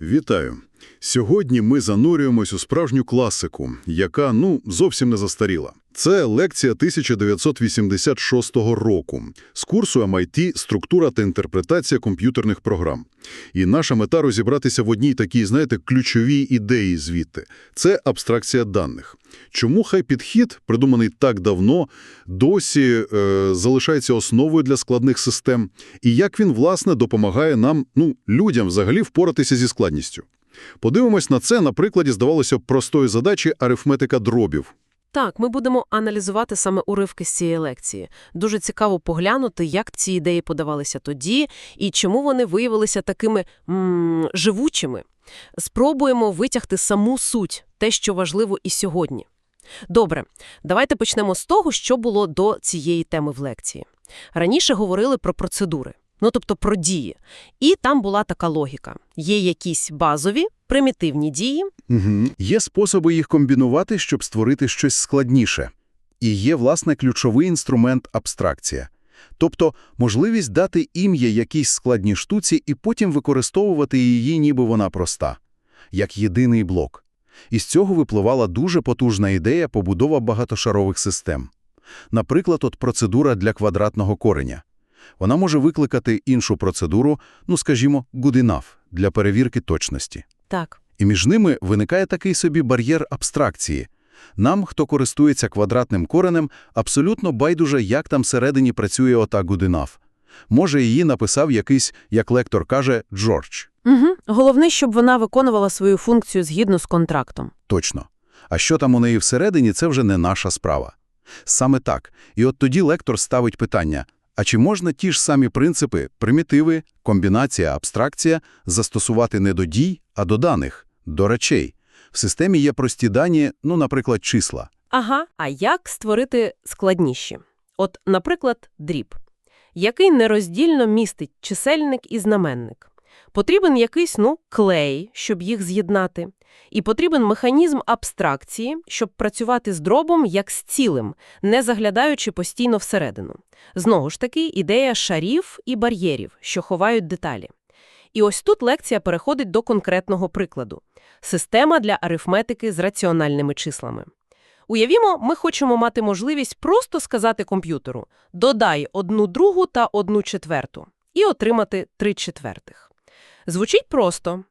Вітаю! Сьогодні ми занурюємось у справжню класику, яка, ну, зовсім не застаріла. Це лекція 1986 року з курсу MIT «Структура та інтерпретація комп'ютерних програм». І наша мета – розібратися в одній такій, знаєте, ключовій ідеї звідти. Це абстракція даних. Чому хай підхід, придуманий так давно, досі е, залишається основою для складних систем, і як він, власне, допомагає нам, ну, людям взагалі впоратися зі складністю. Подивимось на це на прикладі, здавалося б, простої задачі арифметика дробів. Так, ми будемо аналізувати саме уривки з цієї лекції. Дуже цікаво поглянути, як ці ідеї подавалися тоді і чому вони виявилися такими м живучими. Спробуємо витягти саму суть, те, що важливо і сьогодні. Добре, давайте почнемо з того, що було до цієї теми в лекції. Раніше говорили про процедури, ну тобто про дії. І там була така логіка. Є якісь базові, примітивні дії, Угу. Є способи їх комбінувати, щоб створити щось складніше. І є, власне, ключовий інструмент – абстракція. Тобто можливість дати ім'я якійсь складній штуці і потім використовувати її, ніби вона проста, як єдиний блок. Із цього випливала дуже потужна ідея побудова багатошарових систем. Наприклад, от процедура для квадратного кореня. Вона може викликати іншу процедуру, ну, скажімо, good enough, для перевірки точності. так. І між ними виникає такий собі бар'єр абстракції. Нам, хто користується квадратним коренем, абсолютно байдуже, як там всередині працює ота good enough. Може, її написав якийсь, як лектор каже, Джордж. Угу. Головне, щоб вона виконувала свою функцію згідно з контрактом. Точно. А що там у неї всередині, це вже не наша справа. Саме так. І от тоді лектор ставить питання, а чи можна ті ж самі принципи, примітиви, комбінація, абстракція застосувати не до дій, а до даних, до речей? В системі є прості дані, ну, наприклад, числа. Ага, а як створити складніші? От, наприклад, дріб, який нероздільно містить чисельник і знаменник. Потрібен якийсь, ну, клей, щоб їх з'єднати. І потрібен механізм абстракції, щоб працювати з дробом як з цілим, не заглядаючи постійно всередину. Знову ж таки, ідея шарів і бар'єрів, що ховають деталі. І ось тут лекція переходить до конкретного прикладу. Система для арифметики з раціональними числами. Уявімо, ми хочемо мати можливість просто сказати комп'ютеру «додай одну другу та одну четверту» і отримати три четвертих. Звучить просто.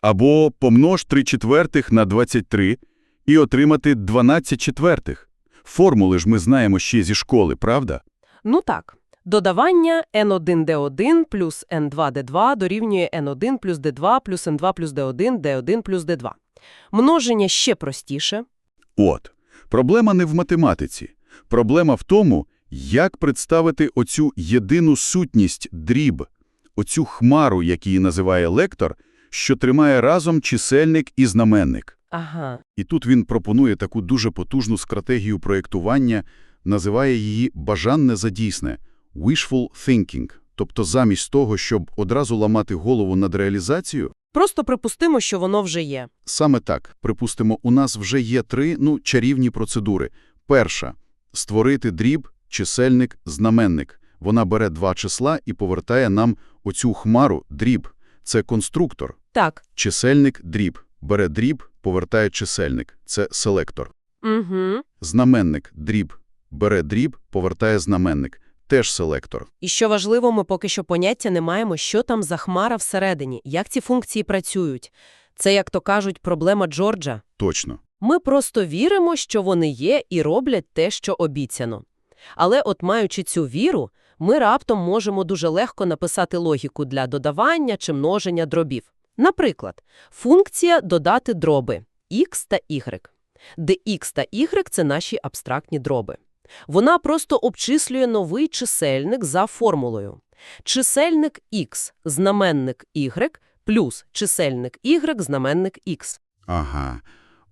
Або помнож 3 четвертих на 23 і отримати 12 четвертих. Формули ж ми знаємо ще зі школи, правда? Ну так, додавання n1d1 плюс n2d2 дорівнює n1 плюс d2 плюс n2 плюс d1, d1 плюс d2. Множення ще простіше. От. Проблема не в математиці. Проблема в тому, як представити оцю єдину сутність дріб, оцю хмару, як її називає лектор, що тримає разом чисельник і знаменник. Ага. І тут він пропонує таку дуже потужну стратегію проєктування, називає її «бажанне за дійсне» – «wishful thinking». Тобто замість того, щоб одразу ламати голову над реалізацією, Просто припустимо, що воно вже є. Саме так. Припустимо, у нас вже є три, ну, чарівні процедури. Перша – створити дріб, чисельник, знаменник. Вона бере два числа і повертає нам оцю хмару, дріб. Це конструктор. Так. Чисельник, дріб. Бере дріб, повертає чисельник. Це селектор. Угу. Знаменник, дріб. Бере дріб, повертає знаменник. Теж селектор. І що важливо, ми поки що поняття не маємо, що там за хмара всередині, як ці функції працюють. Це, як то кажуть, проблема Джорджа. Точно. Ми просто віримо, що вони є і роблять те, що обіцяно. Але от маючи цю віру, ми раптом можемо дуже легко написати логіку для додавання чи множення дробів. Наприклад, функція додати дроби x та y, де x та y – це наші абстрактні дроби. Вона просто обчислює новий чисельник за формулою. Чисельник x, знаменник y, плюс чисельник y, знаменник x. Ага.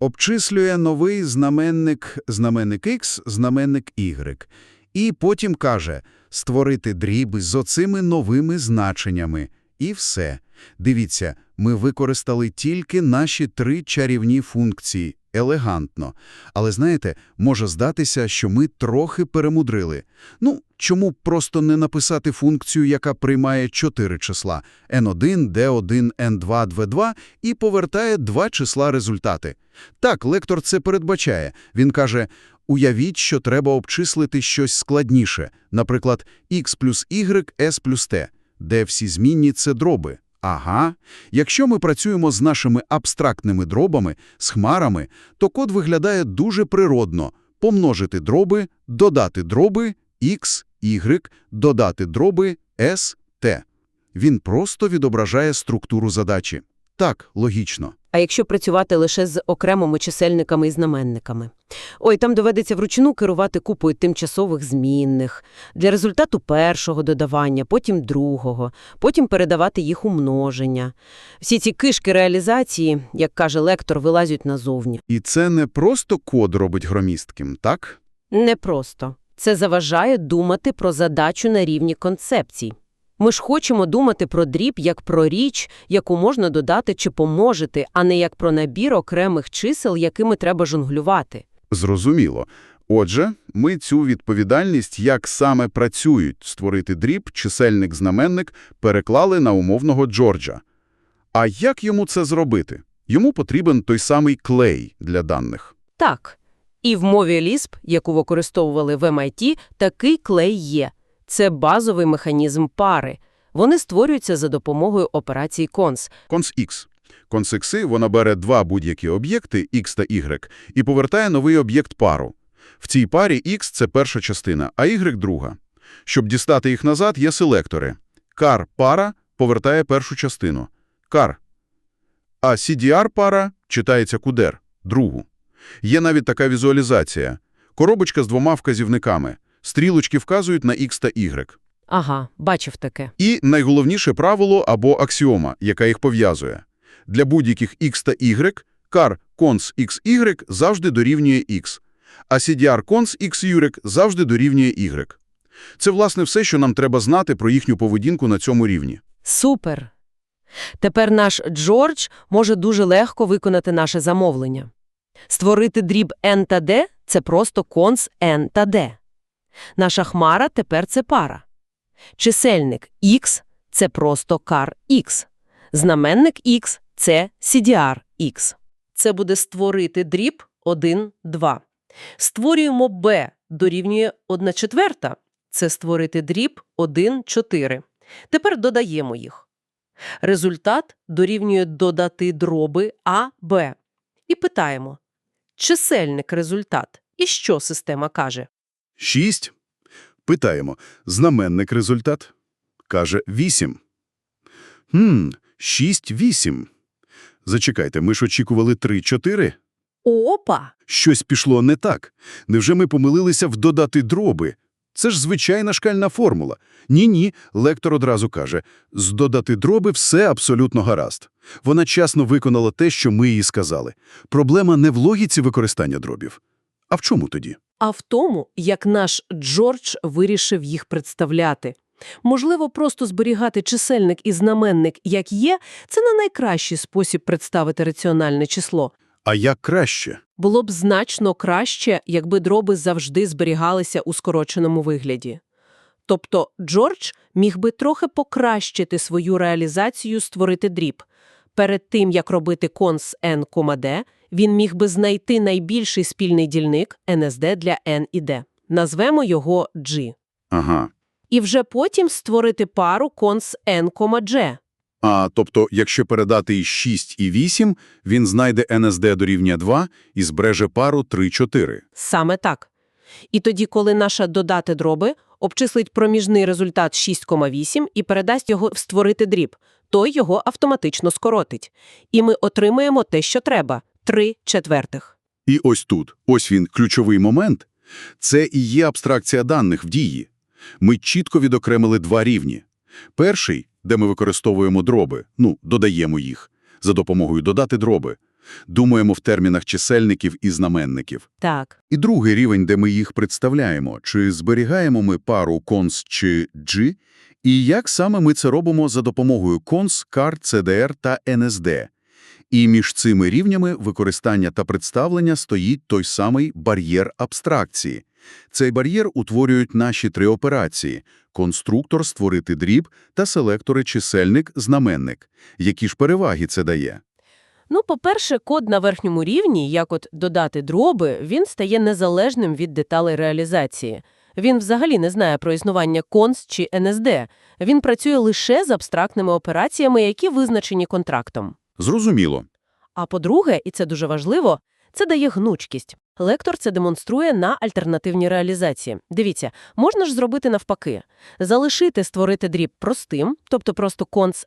Обчислює новий знаменник знаменник X, знаменник Y. І потім каже створити дріб з оцими новими значеннями. І все. Дивіться, ми використали тільки наші три чарівні функції. елегантно. Але, знаєте, може здатися, що ми трохи перемудрили. Ну, чому просто не написати функцію, яка приймає чотири числа – n1, d1, n2, dv2 і повертає два числа результати? Так, лектор це передбачає. Він каже, уявіть, що треба обчислити щось складніше, наприклад, x плюс y, s плюс t, де всі змінні – це дроби. Ага. Якщо ми працюємо з нашими абстрактними дробами, з хмарами, то код виглядає дуже природно. Помножити дроби, додати дроби, x, y, додати дроби, s, t. Він просто відображає структуру задачі. Так, логічно. А якщо працювати лише з окремими чисельниками і знаменниками? Ой, там доведеться вручну керувати купою тимчасових змінних. Для результату першого додавання, потім другого, потім передавати їх у множення. Всі ці кишки реалізації, як каже лектор, вилазять назовні. І це не просто код робить громістким, так? Непросто. Це заважає думати про задачу на рівні концепцій. Ми ж хочемо думати про дріб як про річ, яку можна додати чи помножити, а не як про набір окремих чисел, якими треба жонглювати. Зрозуміло. Отже, ми цю відповідальність, як саме працюють створити дріб, чисельник-знаменник, переклали на умовного Джорджа. А як йому це зробити? Йому потрібен той самий клей для даних. Так. І в мові Lisp, яку використовували в MIT, такий клей є. Це базовий механізм пари. Вони створюються за допомогою операції cons. Конс. Конс X, вона бере два будь-які об'єкти, X та Y, і повертає новий об'єкт пару. В цій парі X – це перша частина, а Y – друга. Щоб дістати їх назад, є селектори. Car – пара повертає першу частину. Car. А CDR – пара читається кудер – другу. Є навіть така візуалізація. Коробочка з двома вказівниками. Стрілочки вказують на X та Y. Ага, бачив таке. І найголовніше правило або аксіома, яка їх пов'язує. Для будь-яких x та y car cons xy завжди дорівнює x, а cdr cons xy завжди дорівнює y. Це, власне, все, що нам треба знати про їхню поведінку на цьому рівні. Супер! Тепер наш Джордж може дуже легко виконати наше замовлення. Створити дріб n та d – це просто конс n та d. Наша хмара тепер це пара. Чисельник x – це просто car x. Знаменник x – це CDR x. Це буде створити дріб 1, 2. Створюємо b дорівнює 1 четверта. Це створити дріб 1, 4. Тепер додаємо їх. Результат дорівнює додати дроби А, Б. І питаємо. Чисельник результат. І що система каже? 6. Питаємо. Знаменник результат? Каже 8. Хм, 6-8. Зачекайте, ми ж очікували 3-4? Опа! Щось пішло не так. Невже ми помилилися в додати дроби? Це ж звичайна шкальна формула. Ні-ні, лектор одразу каже, з додати дроби все абсолютно гаразд. Вона часно виконала те, що ми їй сказали. Проблема не в логіці використання дробів. А в чому тоді? А в тому, як наш Джордж вирішив їх представляти. Можливо, просто зберігати чисельник і знаменник, як є, це не найкращий спосіб представити раціональне число. А як краще? Було б значно краще, якби дроби завжди зберігалися у скороченому вигляді. Тобто Джордж міг би трохи покращити свою реалізацію створити дріб. Перед тим, як робити конс n, d, він міг би знайти найбільший спільний дільник NSD для n і d. Назвемо його G. Ага. І вже потім створити пару конс n, g. А, тобто, якщо передати і 6, і 8, він знайде НСД дорівнює 2 і збереже пару 3-4. Саме так. І тоді, коли наша додати дроби обчислить проміжний результат 6,8 і передасть його в створити дріб, той його автоматично скоротить. І ми отримаємо те, що треба – 3 четвертих. І ось тут, ось він, ключовий момент. Це і є абстракція даних в дії. Ми чітко відокремили два рівні. Перший, де ми використовуємо дроби, ну, додаємо їх, за допомогою додати дроби. Думаємо в термінах чисельників і знаменників. Так. І другий рівень, де ми їх представляємо, чи зберігаємо ми пару cons чи G, і як саме ми це робимо за допомогою cons, car, CDR та NSD. І між цими рівнями використання та представлення стоїть той самий бар'єр абстракції. Цей бар'єр утворюють наші три операції – конструктор, створити дріб та селектори чисельник-знаменник. Які ж переваги це дає? Ну, по-перше, код на верхньому рівні, як от додати дроби, він стає незалежним від деталей реалізації. Він взагалі не знає про існування конс чи НСД. Він працює лише з абстрактними операціями, які визначені контрактом. Зрозуміло. А по-друге, і це дуже важливо, це дає гнучкість. Лектор це демонструє на альтернативній реалізації. Дивіться, можна ж зробити навпаки. Залишити створити дріб простим, тобто просто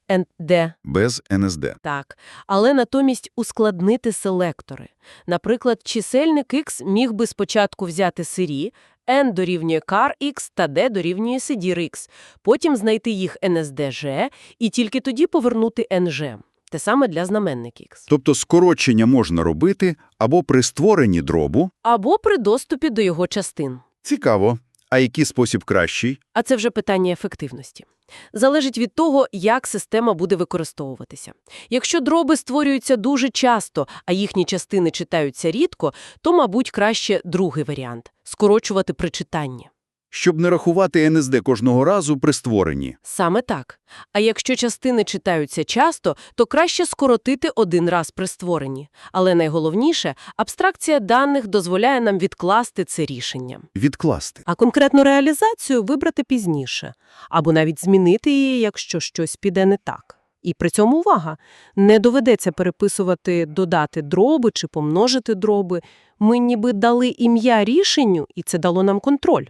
and d, Без НСД. так, але натомість ускладнити селектори. Наприклад, чисельник x міг би спочатку взяти сирі, n дорівнює car x та d дорівнює сидір x, потім знайти їх NSDG і тільки тоді повернути NG. Те саме для знаменник x. Тобто скорочення можна робити або при створенні дробу. Або при доступі до його частин. Цікаво. А який спосіб кращий? А це вже питання ефективності. Залежить від того, як система буде використовуватися. Якщо дроби створюються дуже часто, а їхні частини читаються рідко, то, мабуть, краще другий варіант – скорочувати при читанні. Щоб не рахувати НСД кожного разу при створенні. Саме так. А якщо частини читаються часто, то краще скоротити один раз при створенні. Але найголовніше – абстракція даних дозволяє нам відкласти це рішення. Відкласти. А конкретну реалізацію вибрати пізніше, або навіть змінити її, якщо щось піде не так. І при цьому увага, не доведеться переписувати, додати дроби чи помножити дроби. Ми ніби дали ім'я рішенню, і це дало нам контроль.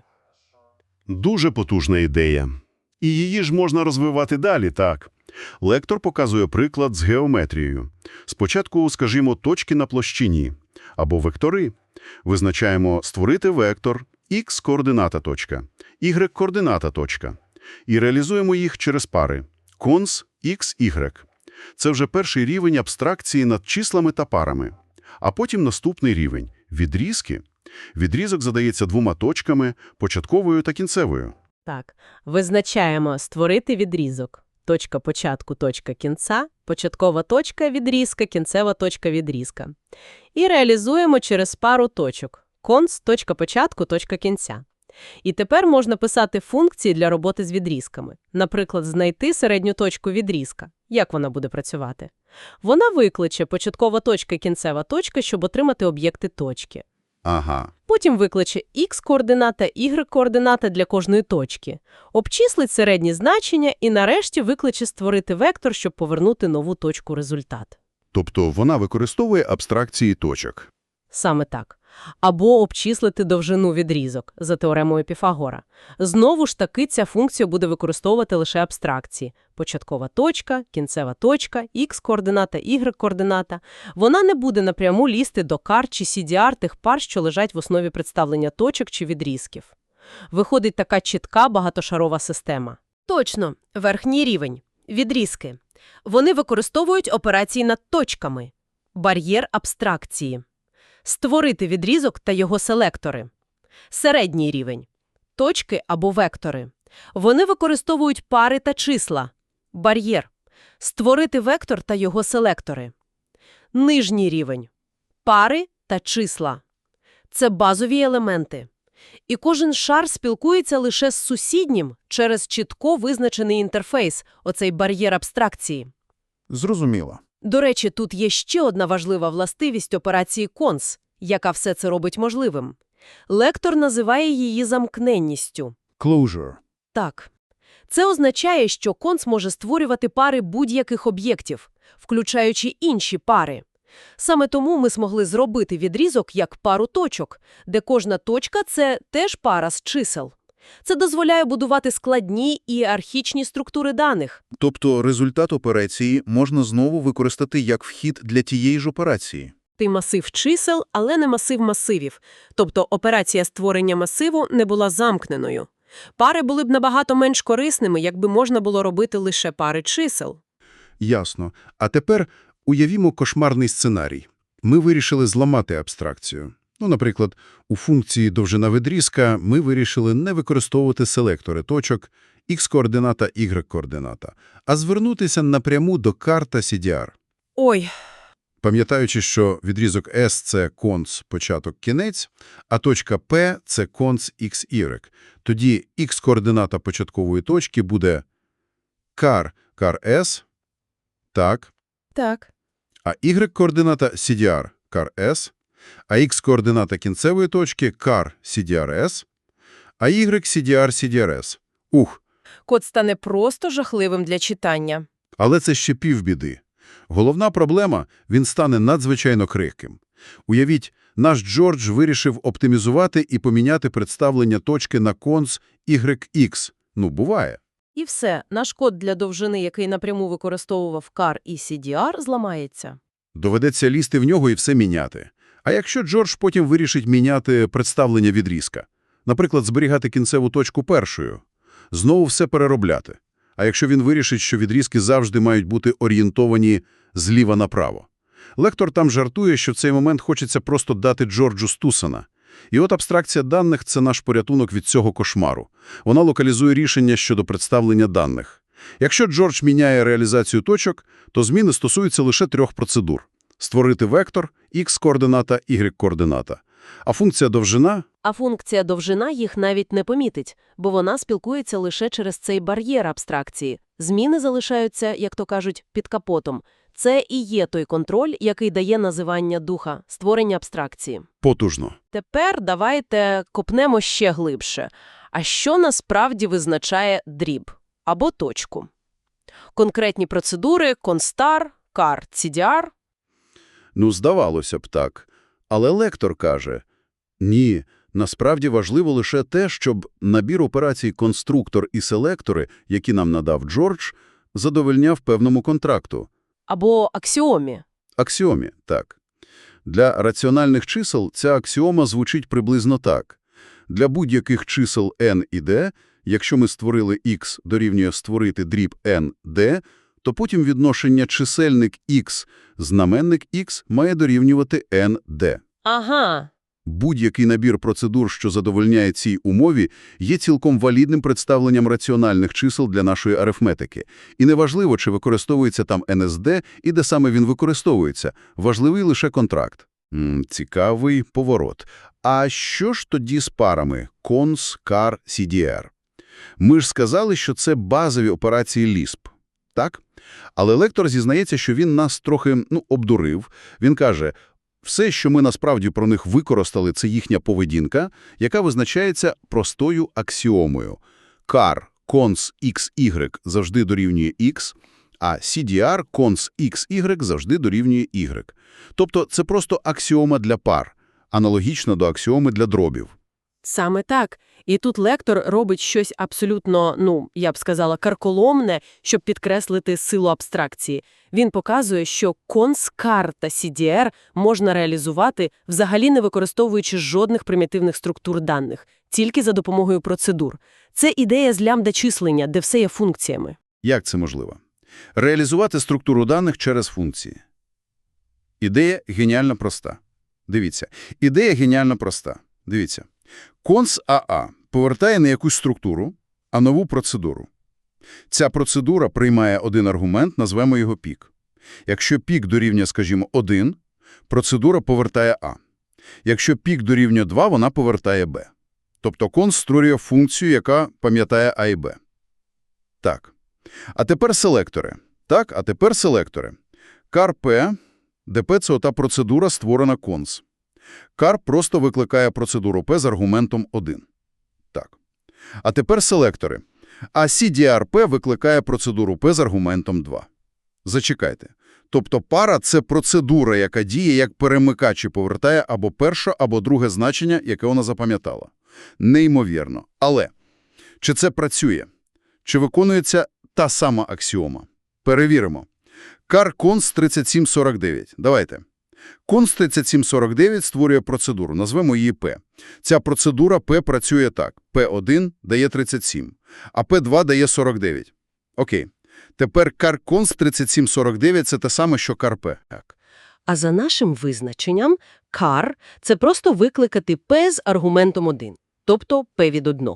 Дуже потужна ідея. І її ж можна розвивати далі, так. Лектор показує приклад з геометрією. Спочатку, скажімо, точки на площині або вектори. Визначаємо створити вектор x – координата точка, y – координата точка. І реалізуємо їх через пари конс y. Це вже перший рівень абстракції над числами та парами. А потім наступний рівень – відрізки. Відрізок задається двома точками – початковою та кінцевою. Так, визначаємо створити відрізок. Точка початку, точка кінця, початкова точка відрізка, кінцева точка відрізка. І реалізуємо через пару точок. Конс, точка початку, точка кінця. І тепер можна писати функції для роботи з відрізками. Наприклад, знайти середню точку відрізка. Як вона буде працювати? Вона викличе початкова точка і кінцева точка, щоб отримати об'єкти точки. Ага. Потім викличе x-координата, y-координата для кожної точки, обчислить середні значення і нарешті викличе створити вектор, щоб повернути нову точку результат. Тобто вона використовує абстракції точок. Саме так. Або обчислити довжину відрізок за теоремою Піфагора. Знову ж таки, ця функція буде використовувати лише абстракції. Початкова точка, кінцева точка, x-координата, y-координата. Вона не буде напряму лізти до кар чи CDR тих пар, що лежать в основі представлення точок чи відрізків. Виходить така чітка багатошарова система. Точно, верхній рівень. Відрізки. Вони використовують операції над точками. Бар'єр абстракції. Створити відрізок та його селектори. Середній рівень. Точки або вектори. Вони використовують пари та числа. Бар'єр. Створити вектор та його селектори. Нижній рівень. Пари та числа. Це базові елементи. І кожен шар спілкується лише з сусіднім через чітко визначений інтерфейс, оцей бар'єр абстракції. Зрозуміло. До речі, тут є ще одна важлива властивість операції конс, яка все це робить можливим. Лектор називає її замкненністю. Closure. Так. Це означає, що конс може створювати пари будь-яких об'єктів, включаючи інші пари. Саме тому ми змогли зробити відрізок як пару точок, де кожна точка – це теж пара з чисел. Це дозволяє будувати складні ієрархічні структури даних. Тобто результат операції можна знову використати як вхід для тієї ж операції. Ти масив чисел, але не масив масивів. Тобто операція створення масиву не була замкненою. Пари були б набагато менш корисними, якби можна було робити лише пари чисел. Ясно. А тепер уявімо кошмарний сценарій. Ми вирішили зламати абстракцію. Ну, наприклад, у функції довжина відрізка ми вирішили не використовувати селектори точок x-координата, y-координата, а звернутися напряму до карта CDR. Ой, Пам'ятаючи, що відрізок S – це конс початок кінець, а точка P – це конс XY, тоді X-координата початкової точки буде car, car S, так, Так. а Y-координата CDR, car S, а X-координата кінцевої точки car, CDR-S, а Y, CDR, CDR-S. Ух, Код стане просто жахливим для читання. Але це ще півбіди. Головна проблема – він стане надзвичайно крихким. Уявіть, наш Джордж вирішив оптимізувати і поміняти представлення точки на конс YX. Ну, буває. І все, наш код для довжини, який напряму використовував CAR і CDR, зламається. Доведеться лізти в нього і все міняти. А якщо Джордж потім вирішить міняти представлення відрізка? Наприклад, зберігати кінцеву точку першою? Знову все переробляти. А якщо він вирішить, що відрізки завжди мають бути орієнтовані зліва направо? Лектор там жартує, що в цей момент хочеться просто дати Джорджу Стусана. І от абстракція даних – це наш порятунок від цього кошмару. Вона локалізує рішення щодо представлення даних. Якщо Джордж міняє реалізацію точок, то зміни стосуються лише трьох процедур. Створити вектор, x-координата, y-координата. А функція довжина А функція довжина їх навіть не помітить, бо вона спілкується лише через цей бар'єр абстракції. Зміни залишаються, як то кажуть, під капотом. Це і є той контроль, який дає називання духа, створення абстракції. потужно. Тепер давайте копнемо ще глибше. А що насправді визначає дріб або точку? Конкретні процедури констар, кар, CDR. Ну, здавалося б так. Але лектор каже, ні, насправді важливо лише те, щоб набір операцій конструктор і селектори, які нам надав Джордж, задовольняв певному контракту. або аксіомі. Аксіомі, так. Для раціональних чисел ця аксіома звучить приблизно так. Для будь-яких чисел n і d, якщо ми створили x дорівнює створити дріб n, d, то потім відношення чисельник x, знаменник x має дорівнювати n, d. Ага. Будь-який набір процедур, що задовольняє цій умові, є цілком валідним представленням раціональних чисел для нашої арифметики. І неважливо, чи використовується там NSD і де саме він використовується. Важливий лише контракт. М, цікавий поворот. А що ж тоді з парами cons, car, CDR? Ми ж сказали, що це базові операції Lisp, так? Але лектор зізнається, що він нас трохи ну, обдурив. Він каже, все, що ми насправді про них використали, це їхня поведінка, яка визначається простою аксіомою. Car cons xy завжди дорівнює x, а CDR cons xy завжди дорівнює y. Тобто це просто аксіома для пар, аналогічно до аксіоми для дробів. Саме так. І тут лектор робить щось абсолютно, ну, я б сказала, карколомне, щоб підкреслити силу абстракції. Він показує, що конскар та CDR можна реалізувати, взагалі не використовуючи жодних примітивних структур даних, тільки за допомогою процедур. Це ідея з лямбда-числення, де все є функціями. Як це можливо? Реалізувати структуру даних через функції. Ідея геніально проста. Дивіться. Ідея геніально проста. Дивіться. Конс АА повертає не якусь структуру, а нову процедуру. Ця процедура приймає один аргумент, назвемо його пік. Якщо пік дорівнює, скажімо, 1, процедура повертає А. Якщо пік дорівнює 2, вона повертає Б. Тобто конс створює функцію, яка пам'ятає А і Б. Так. А тепер селектори. Так, а тепер селектори. Кар П, ДП – це ота процедура, створена конс. Кар просто викликає процедуру П з аргументом 1. Так. А тепер селектори. А CDRP викликає процедуру П з аргументом 2. Зачекайте. Тобто пара – це процедура, яка діє як перемикач і повертає або перше, або друге значення, яке вона запам'ятала. Неймовірно. Але чи це працює? Чи виконується та сама аксіома? Перевіримо. Кар конс 3749. Давайте. Конс 3749 створює процедуру, назвемо її П. Ця процедура П працює так. П1 дає 37, а П2 дає 49. Окей. Тепер карконс 3749 – це те саме, що кар П. А за нашим визначенням, car – це просто викликати P з аргументом 1, тобто P від 1.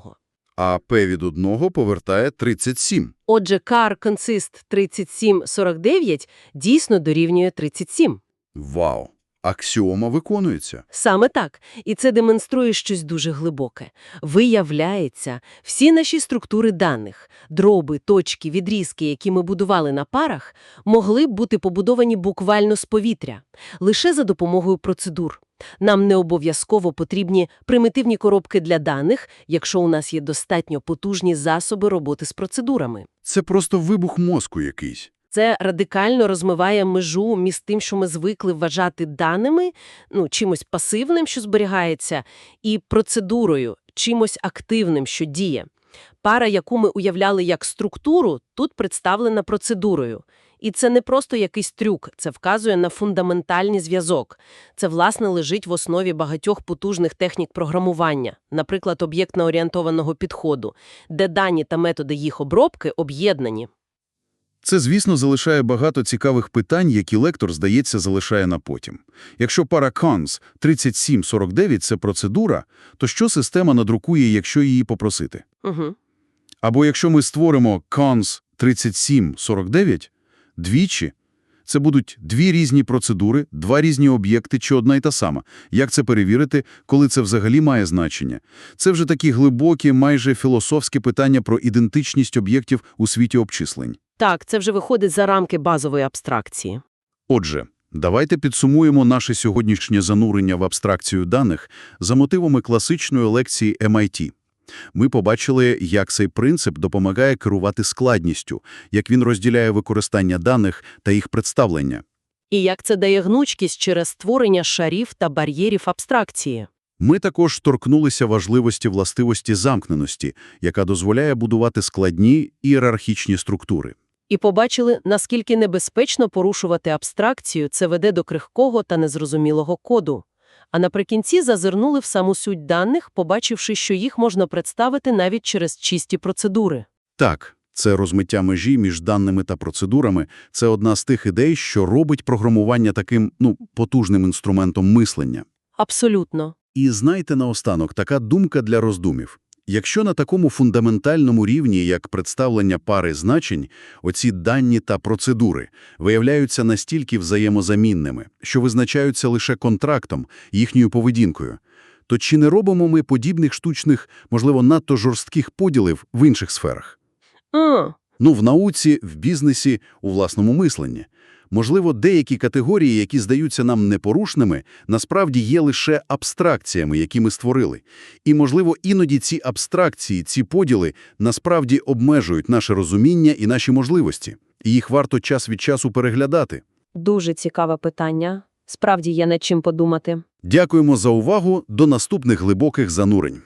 А П від 1 повертає 37. Отже, car consist 3749 дійсно дорівнює 37. Вау! Аксіома виконується. Саме так. І це демонструє щось дуже глибоке. Виявляється, всі наші структури даних, дроби, точки, відрізки, які ми будували на парах, могли б бути побудовані буквально з повітря, лише за допомогою процедур. Нам не обов'язково потрібні примітивні коробки для даних, якщо у нас є достатньо потужні засоби роботи з процедурами. Це просто вибух мозку якийсь. Це радикально розмиває межу між тим, що ми звикли вважати даними, ну, чимось пасивним, що зберігається, і процедурою, чимось активним, що діє. Пара, яку ми уявляли як структуру, тут представлена процедурою. І це не просто якийсь трюк, це вказує на фундаментальний зв'язок. Це, власне, лежить в основі багатьох потужних технік програмування, наприклад, об'єктно-орієнтованого підходу, де дані та методи їх обробки об'єднані. Це, звісно, залишає багато цікавих питань, які лектор, здається, залишає на потім. Якщо пара CONS 3749 – це процедура, то що система надрукує, якщо її попросити? Угу. Або якщо ми створимо CONS 3749 двічі, це будуть дві різні процедури, два різні об'єкти чи одна й та сама. Як це перевірити, коли це взагалі має значення? Це вже такі глибокі, майже філософські питання про ідентичність об'єктів у світі обчислень. Так, це вже виходить за рамки базової абстракції. Отже, давайте підсумуємо наше сьогоднішнє занурення в абстракцію даних за мотивами класичної лекції MIT. Ми побачили, як цей принцип допомагає керувати складністю, як він розділяє використання даних та їх представлення. І як це дає гнучкість через створення шарів та бар'єрів абстракції. Ми також торкнулися важливості властивості замкненості, яка дозволяє будувати складні ієрархічні структури. І побачили, наскільки небезпечно порушувати абстракцію це веде до крихкого та незрозумілого коду. А наприкінці зазирнули в саму суть даних, побачивши, що їх можна представити навіть через чисті процедури. Так, це розмиття межі між даними та процедурами – це одна з тих ідей, що робить програмування таким, ну, потужним інструментом мислення. Абсолютно. І знайте наостанок, така думка для роздумів. Якщо на такому фундаментальному рівні, як представлення пари значень, оці дані та процедури виявляються настільки взаємозамінними, що визначаються лише контрактом, їхньою поведінкою, то чи не робимо ми подібних штучних, можливо, надто жорстких поділів в інших сферах? Ну, в науці, в бізнесі, у власному мисленні. Можливо, деякі категорії, які здаються нам непорушними, насправді є лише абстракціями, які ми створили. І, можливо, іноді ці абстракції, ці поділи насправді обмежують наше розуміння і наші можливості. І їх варто час від часу переглядати. дуже цікаве питання. Справді є над чим подумати. Дякуємо за увагу. До наступних глибоких занурень.